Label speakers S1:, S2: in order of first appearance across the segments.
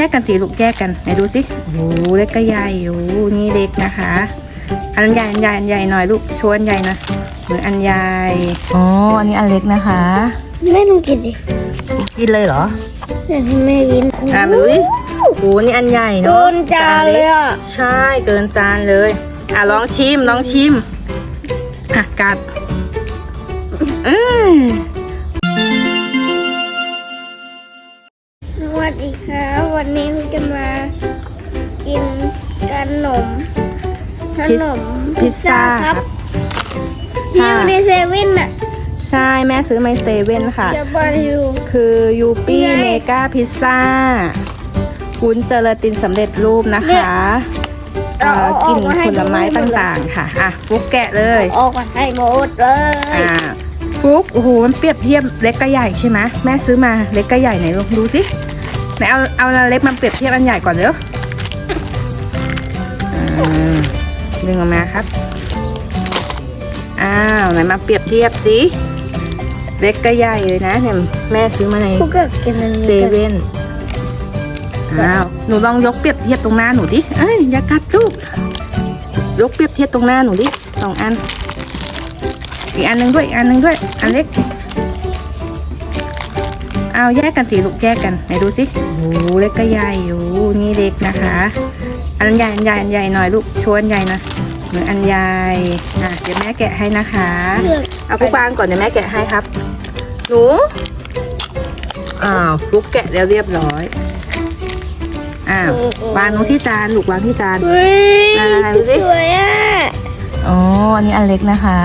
S1: แยกกันสีลูกแยกกันไหนดูสิโอ้โหเล็กก็ใหญ่โอ้โหนี่เล็กนะคะ อันใหญ่อันใหญ่อันใหญ่หน่อยลูกชวนใหญ่หนะเหมือนอันใหญ่อ๋ออันนี้อันเล็กนะคะ
S2: แม่ต้องกินดิ
S1: กินเลยเหรอ
S2: อยากให้แม่กิน
S1: อะมาดูดิโอ้โหนี่อันใหญ่
S2: โด
S1: เนาะ
S2: นจานเลยอะ
S1: ใช่เกินจานเลย อะลองชิมลองชิมอะกัดเออ
S2: วันนี้เราจะมากินขนมขนม
S1: พิซซ่า
S2: ค
S1: ค
S2: รั
S1: รั
S2: บบที่อยู่ในเซเว่นอะ
S1: ใช่แม่ซื้อไมเซเว่นค่ะ
S2: เดี๋ยวบอกอยู่
S1: คือยูปี้
S2: นี่ไง
S1: เมกาพิซซ่าวุ้นเจลาตินสำเร็จรูปนะคะ
S2: เอา
S1: เอ่อ
S2: เอา
S1: กลิ่น
S2: เอามาให้
S1: ผลไม้
S2: ดูให้หมดเลย
S1: ต่างๆ ค่ะ อะ ฟุกแกะเลย
S2: ออกมาให้หมดเลย
S1: อ่า ฟุก โอ้โห มันเปรียบเทียบเล็กกับใหญ่ใช่ไหม แม่ซื้อมาเล็กกับใหญ่ไหนลองดูสิ ไหนเอาเอาอันเล็กมาเปรียบเทียบอันใหญ่ก่อนเร็วอ่าดึงออกมาครับ อ้าวไหนมาเปรียบเทียบสิเล็กกับใหญ่เลยนะเนี่ยแม่ซื้อมาใน
S2: พวกก็กินอัน
S1: เซ
S2: นี้กัน
S1: เว่น อ้าว หนูลองยกเปรียบเทียบตรงหน้าหนูดิ เอ้ยอย่ากัดลูก ยกเปรียบเทียบตรงหน้าหนูดิสองอัน อีกอันหนึงด้วยอีกอันหนึงด้วย อันเล็ก เอาแยกกันสิลูกแยกกันไหนดูสิโอ้โหเล็กก็ใหญ่โอ้โหนี่เล็กนะคะ อันใหญ่อันใหญ่อันใหญ่หน่อยลูกชวนใหญ่หนะเหมือนอันใหญ่อะเดี๋ยวแม่แกะให้นะคะ
S2: เลือก
S1: เอาฟุกวางก่อนเดี๋ยวแม่แกะให้ครับ หนูอ้าวฟุกแกะแล้วเรียบร้อยอ้าววางลงที่จานลูกวางที่จาน
S2: เฮ้ย
S1: อ่าดูสิ
S2: สวยอะ
S1: อ๋ออันนี้อันเล็กนะคะ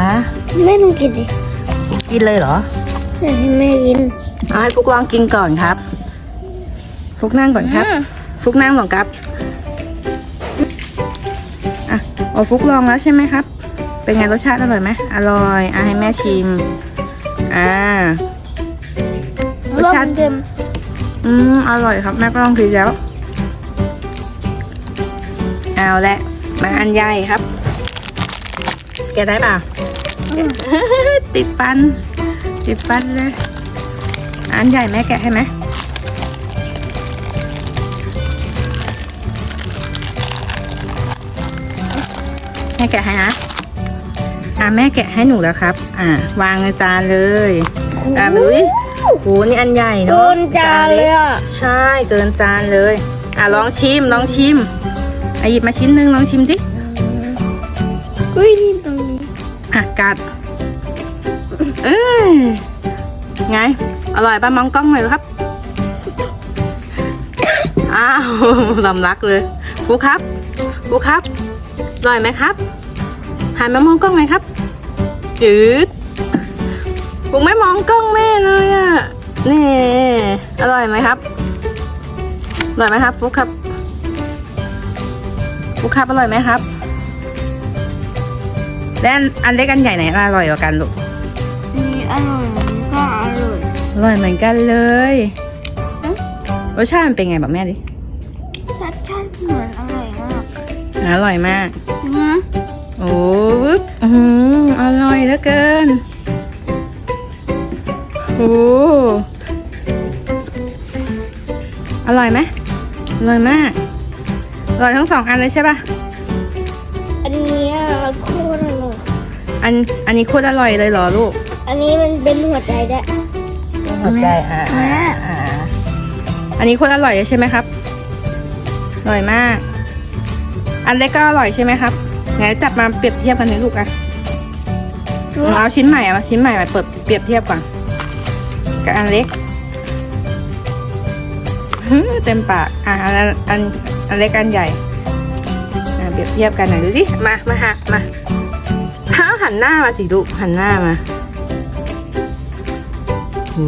S2: แม่ต้องกินดิ
S1: กินเลยเหรอ
S2: อยากให้แม่กิน
S1: เอาให้ฟุกลองกินก่อนครับ ฟุกนั่งก่อนครับ
S2: อืม
S1: ฟุกนั่งก่อนครับอะโอ้ฟุกลองแล้วใช่ไหมครับ เป็นไงรสชาติอร่อยไหมอร่อยอะให้แม่ชิมอ่ารสชาติ
S2: เค็ม
S1: อืมอร่อยครับแม่ก็ลองกินแล้วเอาละมาอันใหญ่ครับ แกะได้เปล่า
S2: อืม
S1: ติดฟัน ติดฟันเลย อันใหญ่แม่แกะให้ไหมแม่แกะให้นะอะแม่แกะให้หนูแล้วครับ อะวางในจานเลยอะมาดูดิโอ้โหนี่อันใหญ่
S2: โด
S1: เนาะ
S2: นจานเลยอะ
S1: ใช่เกินจานเลย อะลองชิมลองชิมอะหยิบมาชิ้นหนึ่งลองชิมสิ
S2: อุ้ยนี่ตรงนี้
S1: อะกัดเอ้ย ไง อร่อยป่ะมองกล้องหน่อยครับ อ้าวลำลักเลยครูครับครูครับ อร่อยไหมครับหันมามองกล้องหน่อยครับจืดผมไม่มองกล้องแม่เลยอะ นี่ อร่อยไหมครับ อร่อยไหมครับฟุกครับฟุกครับอร่อยไหมครับ และอันอันเล็กอันใหญ่ไหนอร่อยกว่ากันลูก
S2: อย
S1: อร่อยเหมือนกันเลย
S2: อืม
S1: รสชาติมันเป็นไงบอกแม่ดิ
S2: รสชาติเหมือนอร่อยมาก
S1: อร่อยมาก
S2: อืม
S1: โอ้วึบอืออร่อยเหลือเกินโอ้อร่อยไหมอร่อยมากอร่อยทั้งสองอันเลยใช่ปะ
S2: อันเนี้ยโคตรอร่อย
S1: อันอันนี้โคตรอร่อยเลยเหรอลูก
S2: อันนี้มันเป็นหัวใจด้วย
S1: หัวใจอ่าอ่าอ่าอันนี้โคตรอร่อยเลยใช่ไหมครับ อร่อยมาก อันเล็กก็อร่อยใช่ไหมครับไหนจับมาเปรียบเทียบกันเลยลูกอะเอาชิ้นใหม่เอาชิ้นใหม่มาเปิดเปรียบเทียบก่อนกับอันเล็กฮึเต็มปาก อะอันอันอันอันเล็กอันใหญ่อะเปรียบเทียบกันหน่อยดูดิ มา มาหามาห้าหันหน้ามาสิลูกหันหน้ามา โอ้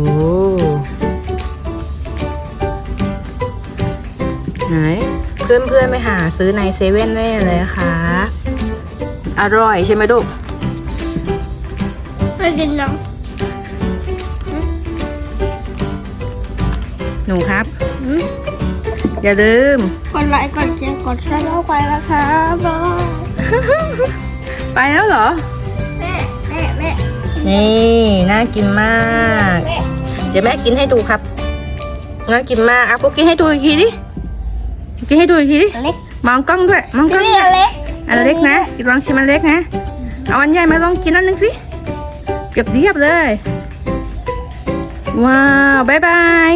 S1: ไหนเพื่อนเพื่อนๆไปหาซื้อในเซเว่นได้เลยค่ะ อร่อยใช่ไหมลูก
S2: ไม่กินน้
S1: หนูครับำ
S2: อืม
S1: อย่าลืม
S2: กดไลค์กดแชร์กดซับสไครต์นะครับบ๊ายบาย
S1: ไปแล้วเหรอ
S2: แม่แม่แม่
S1: นี่น่ากินมาก
S2: แม่
S1: เดี๋ยวแม่กินให้ดูครับน่ากินมากอะพวกกินให้ดูอีกทีดิกินให้ดูอีกทีดิ
S2: อันเล็ก
S1: มองกล้องด้วยมองกล้อง
S2: นี่อันเล็ก
S1: อันเล็กนะลองชิมอันเล็กนะเอาอันใหญ่มาลองกินอันหนึ่งสิเก็บเรียบเลย ว้าวบายบาย